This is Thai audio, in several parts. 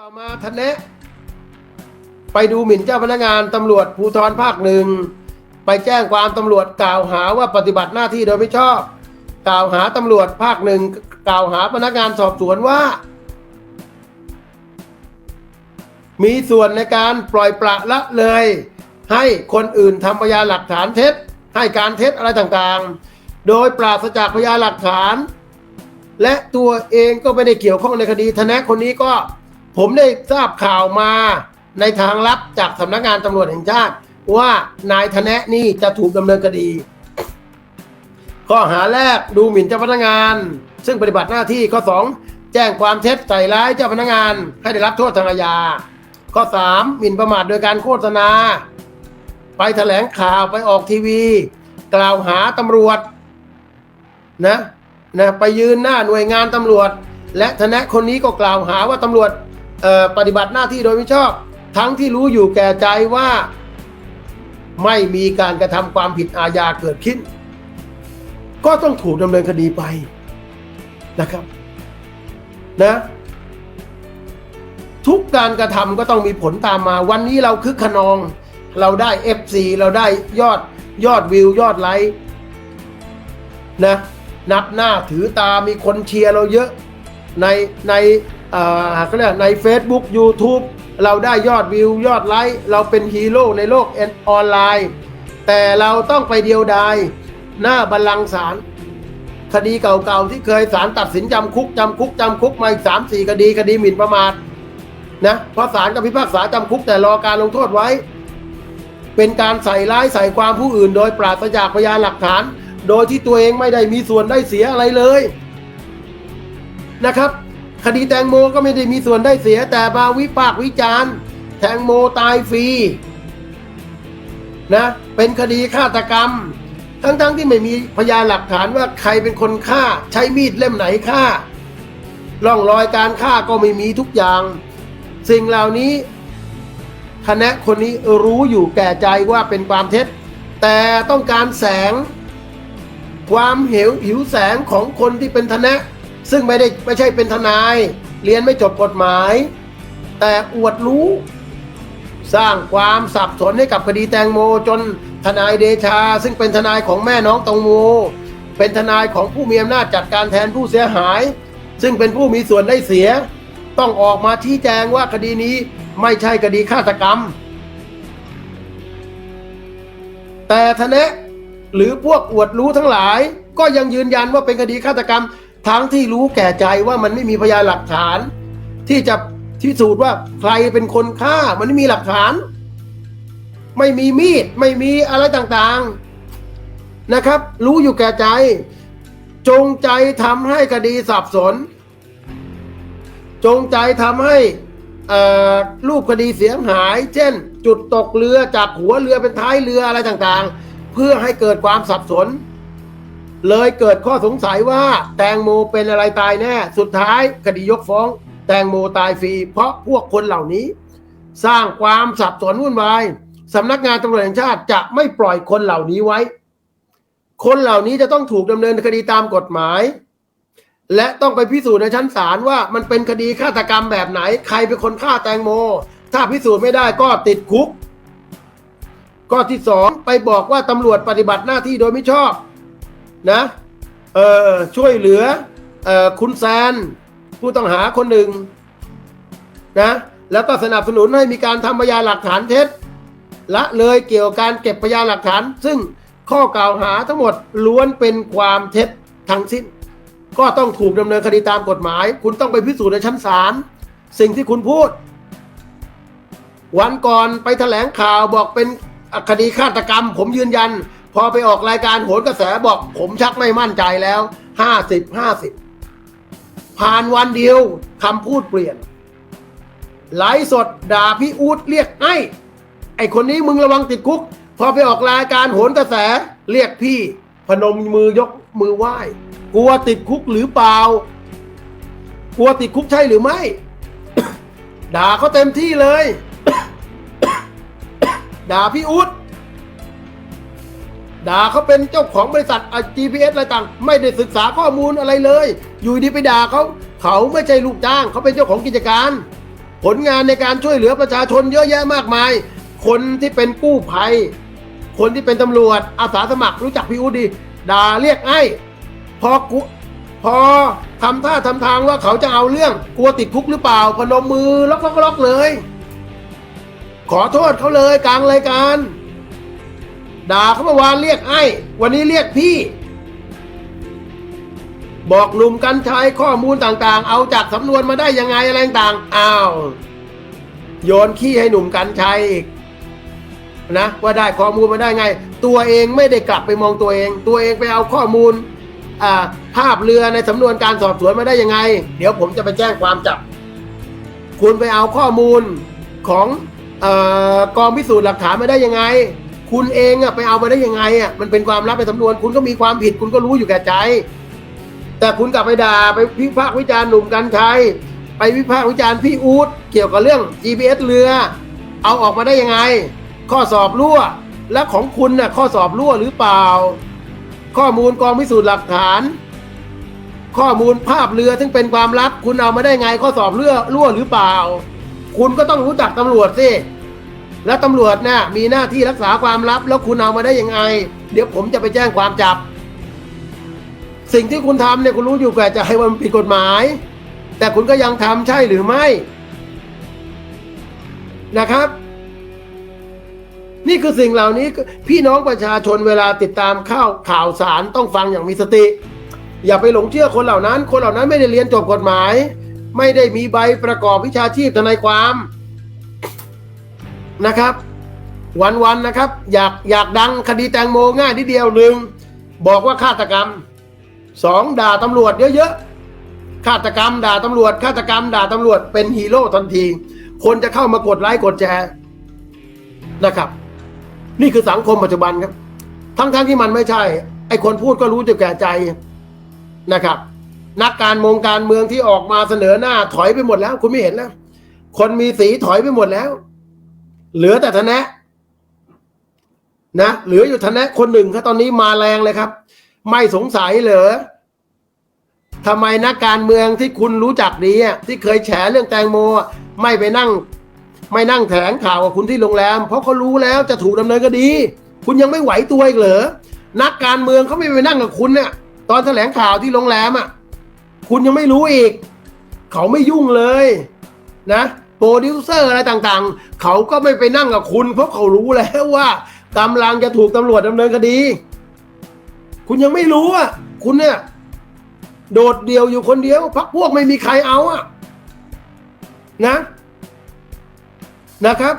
ต่อมาทันเนะไปดูหมิ่นเจ้าพนักงานตำรวจภูธรภาคหนึ่งไปแจ้งความตำรวจกล่าวหาว่าปฏิบัติหน้าที่โดยไม่ชอบ กล่าวหาตำรวจภาคหนึ่งกล่าวหาพนักงานสอบสวนว่า มีส่วนในการปล่อยปละละเลย ให้คนอื่นทำพยานหลักฐานเท็จ ให้การเท็จอะไรต่างๆ โดยปราศจากพยานหลักฐาน และตัวเองก็ไม่ได้เกี่ยวข้องในคดีทนายคนนี้ก็ ผมได้ทราบข่าวมาในทางลับจากสำนักงานตำรวจแห่งชาติ ว่านายทนะนี่จะถูกดำเนินคดี ข้อหาแรกดูหมิ่นเจ้าพนักงาน ซึ่งปฏิบัติหน้าที่ข้อ 2 แจ้งความเท็จใส่ร้ายเจ้าพนักงาน ให้ได้รับโทษทางอาญา ข้อ 3 หมิ่นประมาทโดยการโฆษณา ไปแถลงข่าวไปออกทีวี กล่าวหาตำรวจนะนะไปยืนหน้าหน่วยงานตำรวจ และทนะคนนี้ก็กล่าวหาว่าตำรวจ ปฏิบัติหน้าที่โดยไม่ชอบ ทั้งที่รู้อยู่แก่ใจว่า ไม่มีการกระทำความผิดอาญาเกิดขึ้น ก็ต้องถูกดำเนินคดีไปนะครับนะ ทุกการกระทำก็ต้องมีผลตามมา วันนี้เราคึกขนอง เราได้ FC เราได้ยอดยอดวิวยอดไลค์นะนับหน้าถือตามีคนเชียร์เราเยอะในใน เอ่อเขาเรียกใน Facebook YouTube เราได้ยอดวิวยอดไลค์เราเป็นฮีโร่ในโลกออนไลน์ แต่เราต้องไปเดียวดายหน้าบัลลังก์ศาลคดีเก่าๆที่เคยศาลตัดสินจำคุกจำคุกจำคุกมาอีกสามสี่คดีคดีหมิ่นประมาทนะเพราะศาลก็พิพากษาจำคุกแต่รอการลงโทษไว้ เป็นการใส่ร้ายใส่ความผู้อื่น โดยปราศจากพยานหลักฐาน โดยที่ตัวเองไม่ได้มีส่วนได้เสียอะไรเลยนะครับ คดีแตงโมก็ไม่ได้มีส่วนได้เสียแต่มาวิพากษ์วิจารณ์ แตงโมตายฟรีนะเป็นคดีฆาตกรรม ทั้งๆที่ไม่มีพยานหลักฐานว่าใครเป็นคนฆ่า ใช้มีดเล่มไหนฆ่าร่องรอยการฆ่าก็ไม่มีทุกอย่าง สิ่งเหล่านี้คณะคนนี้รู้อยู่แก่ใจว่าเป็นความเท็จ แต่ต้องการแสง ความเหวหิวแสงของคนที่เป็นทนะ ซึ่งไม่ได้ไม่ใช่เป็นทนาย เรียนไม่จบกฎหมาย แต่อวดรู้ สร้างความสับสนให้กับคดีแตงโม จนทนายเดชา ซึ่งเป็นทนายของแม่น้องแตงโม เป็นทนายของผู้มีอำนาจจัดการแทนผู้เสียหาย ซึ่งเป็นผู้มีส่วนได้เสีย ต้องออกมาชี้แจงว่าคดีนี้ไม่ใช่คดีฆาตกรรม แต่ทนะหรือพวกอวดรู้ทั้งหลาย ก็ยังยืนยันว่าเป็นคดีฆาตกรรม ทั้งที่รู้แก่ใจว่ามันไม่มีพยานหลักฐาน ที่จะพิสูจน์ว่าใครเป็นคนฆ่า มันไม่มีหลักฐาน ไม่มีมีด ไม่มีอะไรต่างๆนะครับ รู้อยู่แก่ใจ จงใจทำให้คดีสับสน จงใจทำให้รูปคดีเสียหาย เช่น จุดตกเรือจากหัวเรือเป็นท้ายเรืออะไรต่างๆ เพื่อให้เกิดความสับสน เลยเกิดข้อสงสัยว่าแตงโมเป็นอะไรตายแน่ สุดท้ายคดียกฟ้อง แตงโมตายฟรีเพราะพวกคนเหล่านี้ สร้างความสับสนวุ่นวายสำนักงานตำรวจแห่งชาติจะไม่ปล่อยคนเหล่านี้ไว้ คนเหล่านี้จะต้องถูกดำเนินคดีตามกฎหมาย และต้องไปพิสูจน์ในชั้นศาลว่ามันเป็นคดีฆาตกรรมแบบไหน ใครเป็นคนฆ่าแตงโม ถ้าพิสูจน์ไม่ได้ก็ติดคุก ข้อที่สองไปบอกว่าตำรวจปฏิบัติหน้าที่โดยไม่ชอบ นะเออช่วยเหลือเออคุณแซน ผู้ต้องหาคนหนึ่งนะแล้วก็สนับสนุนให้มีการทำพยานหลักฐานเท็จละเลยเกี่ยวกับการเก็บพยานหลักฐาน ซึ่งข้อกล่าวหาทั้งหมดล้วนเป็นความเท็จทั้งสิ้น ก็ต้องถูกดำเนินคดีตามกฎหมาย คุณต้องไปพิสูจน์ในชั้นศาลสิ่งที่คุณพูด วันก่อนไปแถลงข่าวบอกเป็นคดีฆาตกรรม ผมยืนยัน พอไปออกรายการโหนกระแสบอกผมชักไม่มั่นใจแล้วห้าสิบห้าสิบผ่านวันเดียวคำพูดเปลี่ยนไลฟ์สดด่าพี่อูดเรียกไอ้ไอคนนี้มึงระวังติดคุก พอไปออกรายการโหนกระแสเรียกพี่ พนมมือยกมือไหว้กลัวติดคุกหรือเปล่ากลัวติดคุกใช่หรือไม่ ด่าเขาเต็มที่เลย ด่าพี่อุ๊ด ด่าเขาเป็นเจ้าของบริษัทอะ GPS อะไรต่าง ไม่ได้ศึกษาข้อมูลอะไรเลย อยู่ดีไปด่าเขา เขาไม่ใช่ลูกจ้าง เขาเป็นเจ้าของกิจการ ผลงานในการช่วยเหลือประชาชนเยอะแยะมากมาย คนที่เป็นกู้ภัย คนที่เป็นตำรวจ อาสาสมัครรู้จักพี่อูดดีด่าเรียกไอ้ พอกูพอทำท่าทำทางว่าเขาจะเอาเรื่อง กลัวติดคุกหรือเปล่า พนมมือล็อกล็อกล็อกเลย ขอโทษเขาเลยกลางรายการ ด่าเขาเมื่อวานเรียกไอ้ วันนี้เรียกพี่ บอกหนุ่มกันชัยข้อมูลต่างๆ เอาจากสำนวนมาได้ยังไงอะไรต่างๆอ้าว โยนขี้ให้หนุ่มกันชัยอีกนะว่าได้ข้อมูลมาได้ไง ตัวเองไม่ได้กลับไปมองตัวเอง ตัวเองไปเอาข้อมูลภาพเรือในสำนวนการสอบสวนมาได้ยังไง เดี๋ยวผมจะไปแจ้งความจับ คุณไปเอาข้อมูลของอกองพิสูจน์หลักฐานมาได้ยังไง คุณเองอะไปเอามาได้ยังไงอะมันเป็นความลับในสำนวน คุณก็มีความผิด คุณก็รู้อยู่แก่ใจ แต่คุณกลับไปด่าไปวิพากษ์วิจารณ์หนุ่มกันชัยไปวิพากษ์วิจารณ์พี่อู๊ดเกี่ยวกับเรื่อง GPS เรือ เอาออกมาได้ยังไง ข้อสอบรั่ว และของคุณน่ะข้อสอบรั่วหรือเปล่า ข้อมูลกองพิสูจน์หลักฐาน ข้อมูลภาพเรือซึ่งเป็นความลับ คุณเอามาได้ไงข้อสอบเรือรั่วหรือเปล่า คุณก็ต้องรู้จักตำรวจสิ และตำรวจน่ะมีหน้าที่รักษาความลับ แล้วคุณเอามาได้ยังไง เดี๋ยวผมจะไปแจ้งความจับ สิ่งที่คุณทำเนี่ยคุณรู้อยู่แก่ใจว่ามันผิดกฎหมาย แต่คุณก็ยังทำใช่หรือไม่นะครับ นี่คือสิ่งเหล่านี้พี่น้องประชาชนเวลาติดตามข่าวข่าวสารต้องฟังอย่างมีสติ อย่าไปหลงเชื่อคนเหล่านั้น คนเหล่านั้นไม่ได้เรียนจบกฎหมาย ไม่ได้มีใบประกอบวิชาชีพทนายความ นะครับ วันๆนะครับ อยากอยากดังคดีแตงโมง่ายนิดเดียวหนึ่งบอกว่าฆาตกรรมสองด่าตำรวจเยอะๆฆาตกรรม ด่าตำรวจฆาตกรรม ด่าตำรวจเป็นฮีโร่ทันที คนจะเข้ามากดไลค์กดแชร์นะครับ นี่คือสังคมปัจจุบันครับ ทั้งๆทที่มันไม่ใช่ ไอ้คนพูดก็รู้จะแก่ใจนะครับ นักการมงการเมืองที่ออกมาเสนอหน้าถอยไปหมดแล้ว คุณไม่เห็นแล้ว คนมีสีถอยไปหมดแล้ว เหลือแต่ทนะนะเหลืออยู่ทนะคนหนึ่งครับตอนนี้มาแรงเลยครับ ไม่สงสัยเหรอทำไมนักการเมืองที่คุณรู้จักดีอะที่เคยแฉเรื่องแตงโมไม่ไปนั่ง ไม่นั่งแถลงข่าวกับคุณที่โรงแรม เพราะเขารู้แล้วจะถูกดำเนินคดี คุณยังไม่ไหวตัวอีกเหรอนักการเมืองเขาไม่ไปนั่งกับคุณเนี่ยตอนแถลงข่าวที่โรงแรมอะ คุณยังไม่รู้อีก เขาไม่ยุ่งเลย นะ รดิวเซอร์อะไรต่างๆ เขาก็ไม่ไปนั่งกับคุณ เพราะเขารู้แล้วว่ากำลังจะถูกตำรวจดำเนินคดี คุณยังไม่รู้อะ คุณเนี่ย โดดเดี่ยวอยู่คนเดียวพักพวกไม่มีใครเอาอะ นะ นะครับ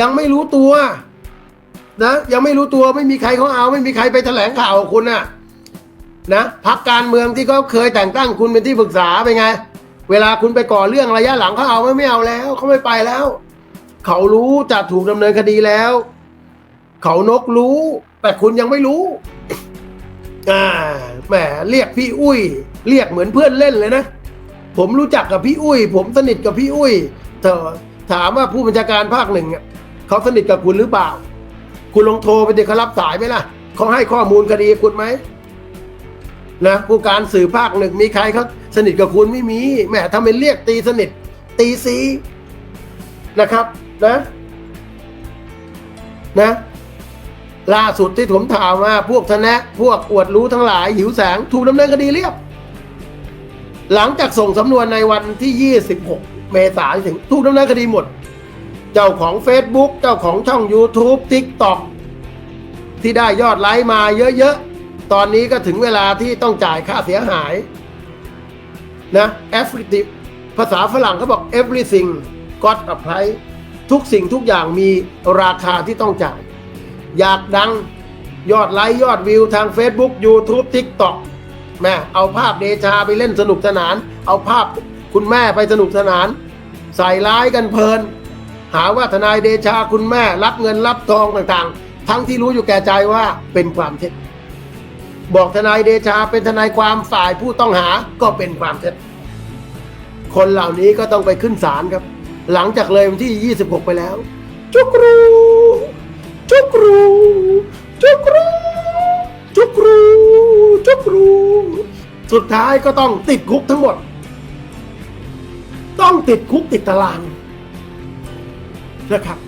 ยังไม่รู้ตัว นะ ยังไม่รู้ตัวไม่มีใครเขาเอา ไม่มีใครไปแถลงข่าวคุณน่ะ นะพักการเมืองที่เขาเคยแต่งตั้งคุณเป็นที่ปรึกษาเป็นไง เวลาคุณไปก่อเรื่องระยะหลังเขาเอาไม่ไม่เอาแล้วเขาไม่ไปแล้ว เขารู้จะถูกดำเนินคดีแล้ว เขานกรู้ แต่คุณยังไม่รู้ อ่าแหมเรียกพี่อุ้ย เรียกเหมือนเพื่อนเล่นเลยนะผมรู้จักกับพี่อุ้ย ผมสนิทกับพี่อุ้ยเธอถามว่าผู้บัญชาการภาคหนึ่งเขาสนิทกับคุณหรือเปล่า คุณลองโทรไปเดิเขารับสายไหมล่ะเขาให้ข้อมูลคดีคุณไหมนะผู้การสื่อภาคหนึ่งมีใครเขา สนิทกับคุณไม่มีแหมทำเป็นเรียกตีสนิท ตีซีนะครับ นะ นะ ล่าสุดที่ผมถามว่าพวกทนะ พวกอวดรู้ทั้งหลายหิวแสงถูกดำเนินคดีเรียบ หลังจากส่งสำนวนในวันที่ 26 เมษายนถึงถูกดำเนินคดีหมด เจ้าของ Facebook เจ้าของช่อง YouTube TikTok ที่ได้ยอดไลค์มาเยอะๆ ตอนนี้ก็ถึงเวลาที่ต้องจ่ายค่าเสียหาย นะ everything ภาษาฝรั่งเขาบอก everything got a price ทุกสิ่งทุกอย่างมีราคาที่ต้องจ่าย อยากดังยอดไลค์ยอดวิวทาง Facebook YouTube TikTok แม่เอาภาพเดชาไปเล่นสนุกสนาน เอาภาพคุณแม่ไปสนุกสนาน ใส่ร้ายกันเพลิน หาว่าทนายเดชาคุณแม่รับเงินรับทองต่างๆ ทั้งที่รู้อยู่แก่ใจว่าเป็นความเท็จ บอกทนายเดชาเป็นทนายความฝ่ายผู้ต้องหาก็เป็นความเท็จคนเหล่านี้ก็ต้องไปขึ้นศาลครับ หลังจากเลยวันที่ 26 ไปแล้ว จุกรูจุกรูจุกรูจุกรูจุกรูสุดท้ายก็ต้องติดคุกทั้งหมด ต้องติดคุกติดตารางนะครับ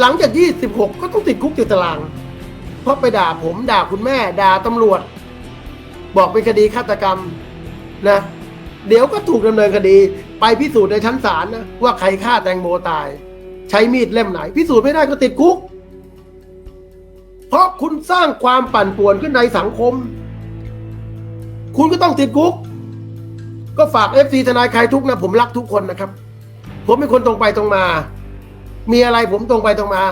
หลังจากยี่สิบหกก็ต้องติดคุกติดตาราง ราะไปด่าผมด่าคุณแม่ด่าตำรวจ บอกเป็นคดีฆาตกรรมนะเดี๋ยวก็ถูกดำเนินคดี ไปพิสูจน์ในชั้นศาลนะว่าใครฆ่าแตงโมตาย ใช้มีดเล่มไหน พิสูจน์ไม่ได้ก็ติดคุก เพราะคุณสร้างความปั่นป่วนขึ้นในสังคม คุณก็ต้องติดคุก ก็ฝากเอฟซีทนายใครทุกนะ ผมรักทุกคนนะครับ ผมเป็นคนตรงไปตรงมา มีอะไรผมตรงไปตรงมา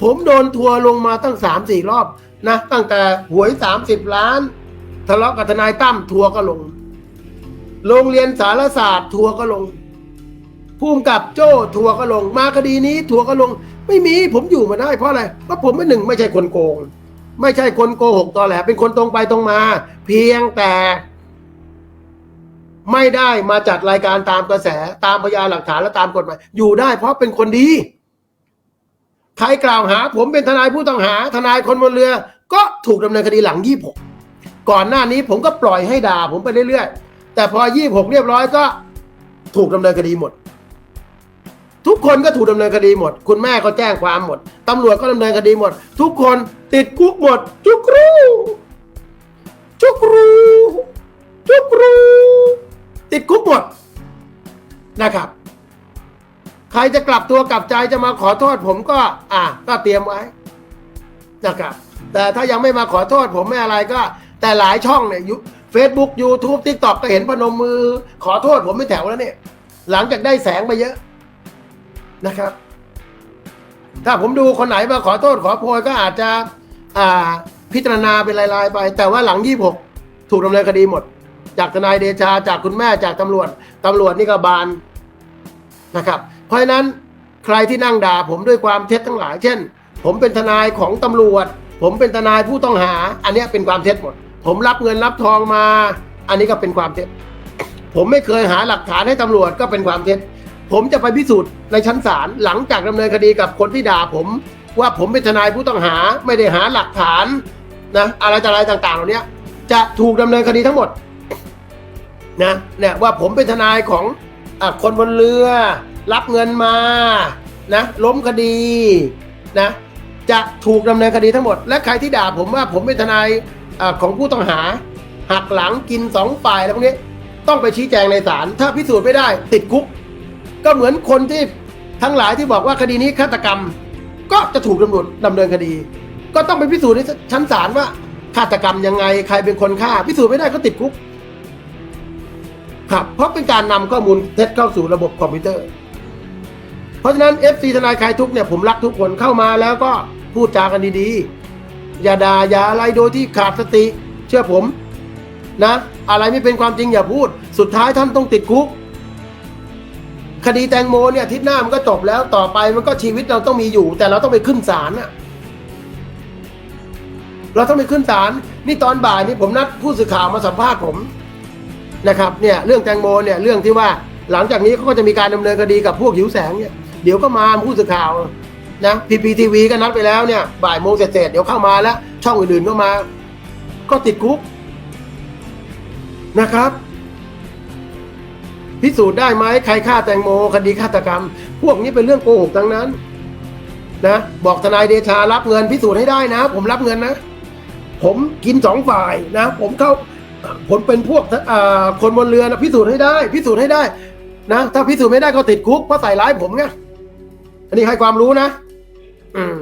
ผมโดนทัวร์ลงมาตั้งสามสี่รอบนะตั้งแต่หวยสามสิบล้าน ทะเลาะกับทนายตั้มทัวร์ก็ลง โรงเรียนสารศาสตร์ทัวร์ก็ลงภูมิกับโจ้ทัวร์ก็ลง มาคดีนี้ทัวร์ก็ลง ไม่มีผมอยู่มาได้เพราะอะไรเพราะผมเป็นหนึ่งไม่ใช่คนโกง ไม่ใช่คนโกหกตอแหลเป็นคนตรงไปตรงมา เพียงแต่ ไม่ได้มาจัดรายการตามกระแสตามพยานหลักฐานและตามกฎหมายอยู่ได้เพราะเป็นคนดี ใครกล่าวหา ผมเป็นทนายผู้ต้องหา ทนายคนบนเรือ ก็ถูกดำเนินคดีหลังยี่หกก่อนหน้านี้ผมก็ปล่อยให้ด่าผมไปเรื่อยๆ แต่พอยี่หกเรียบร้อยก็ถูกดำเนินคดีหมด ทุกคนก็ถูกดำเนินคดีหมด คุณแม่ก็แจ้งความหมดตำรวจก็ดำเนินคดีหมด ทุกคนติดคุกหมด จุกรูจุกรูจุกรูติดคุกหมดนะครับ ใครจะกลับตัวกลับใจจะมาขอโทษผมก็ อะก็เตรียมไว้นะครับ แต่ถ้ายังไม่มาขอโทษผมไม่อะไรก็ แต่หลายช่องเนี่ยยูเฟซบุ๊กยูทูบทิกตอกก็เห็นพนมมือ ขอโทษผมไม่แถวแล้วเนี่ย หลังจากได้แสงไปเยอะนะครับ ถ้าผมดูคนไหนมาขอโทษขอโพยก็อาจจะ อ่า พิจารณาเป็นรายๆไป แต่ว่าหลังยี่หกถูกดำเนินคดีหมด จากทนายเดชาจากคุณแม่จากตำรวจตำรวจนี่ก็บานนะครับ เพราะฉะนั้นใครที่นั่งด่าผมด้วยความเท็จทั้งหลาย เช่น ผมเป็นทนายของตำรวจ ผมเป็นทนายผู้ต้องหา อันนี้เป็นความเท็จหมด ผมรับเงินรับทองมา อันนี้ก็เป็นความเท็จ ผมไม่เคยหาหลักฐานให้ตำรวจก็เป็นความเท็จ ผมจะไปพิสูจน์ในชั้นศาลหลังจากดำเนินคดีกับคนที่ด่าผม ว่าผมเป็นทนายผู้ต้องหาไม่ได้หาหลักฐานนะอะไรต่ออะไรต่างๆ เหล่านี้จะถูกดำเนินคดีทั้งหมดนะเนี่ยว่าผมเป็นทนายของอคนบนเรือ รับเงินมานะล้มคดีนะจะถูกดำเนินคดีทั้งหมด และใครที่ด่าผมว่าผมเป็นทนายอของผู้ต้องหา หักหลังกินสองฝ่ายอะไรพวกนี้ต้องไปชี้แจงในศาลถ้าพิสูจน์ไม่ได้ติดคุก ก็เหมือนคนที่ทั้งหลายที่บอกว่าคดีนี้ฆาตกรรม ก็จะถูกตำรวจดำเนินคดี ก็ต้องไปพิสูจน์ในชั้นศาลว่าฆาตกรรมยังไง ใครเป็นคนฆ่า พิสูจน์ไม่ได้ก็ติดคุกครับเพราะเป็นการนำข้อมูลเท็จเข้าสู่ระบบคอมพิวเตอร์ เพราะฉะนั้น FC ทนายคลายทุกเนี่ยผมรักทุกคนเข้ามาแล้วก็พูดจากันดีๆ อย่าด่าอย่าอะไรโดยที่ขาดสติ เชื่อผมนะ อะไรไม่เป็นความจริงอย่าพูด สุดท้ายท่านต้องติดคุก คดีแตงโมเนี่ยทิศหน้ามันก็จบแล้วต่อไปมันก็ชีวิตเราต้องมีอยู่ แต่เราต้องไปขึ้นศาลน่ะเราต้องไปขึ้นศาลนี่ตอนบ่ายนี่ผมนัดผู้สื่อข่าวมาสัมภาษณ์ผมนะครับเนี่ยเรื่องแตงโมเนี่ยเรื่องที่ว่าหลังจากนี้เขาก็จะมีการดำเนินคดีกับพวกหิวแสงเนี่ย เดี๋ยวก็มาผู้สื่อข่าวนะพีพีทีวีก็นัดไปแล้วเนี่ย บ่ายโมงเสร็จเดี๋ยวเข้ามาแล้ว ช่องอื่นๆก็มา ก็ติดคุกนะครับ พิสูจน์ได้ไหมใครฆ่าแตงโมคดีฆาตกรรม พวกนี้เป็นเรื่องโกหกทั้งนั้น นะบอกทนายเดชารับเงินพิสูจน์ให้ได้นะ ผมรับเงินนะ ผมกินสองฝ่ายนะ ผมเข้าผมเป็นพวกอ่อคนบนเรือนะพิสูจน์ให้ได้ พิสูจน์ให้ได้นะถ้าพิสูจน์ไม่ได้ก็ติดคุกเพราะใส่ร้ายผมไงันนี้ให้ความรู้นะ อืม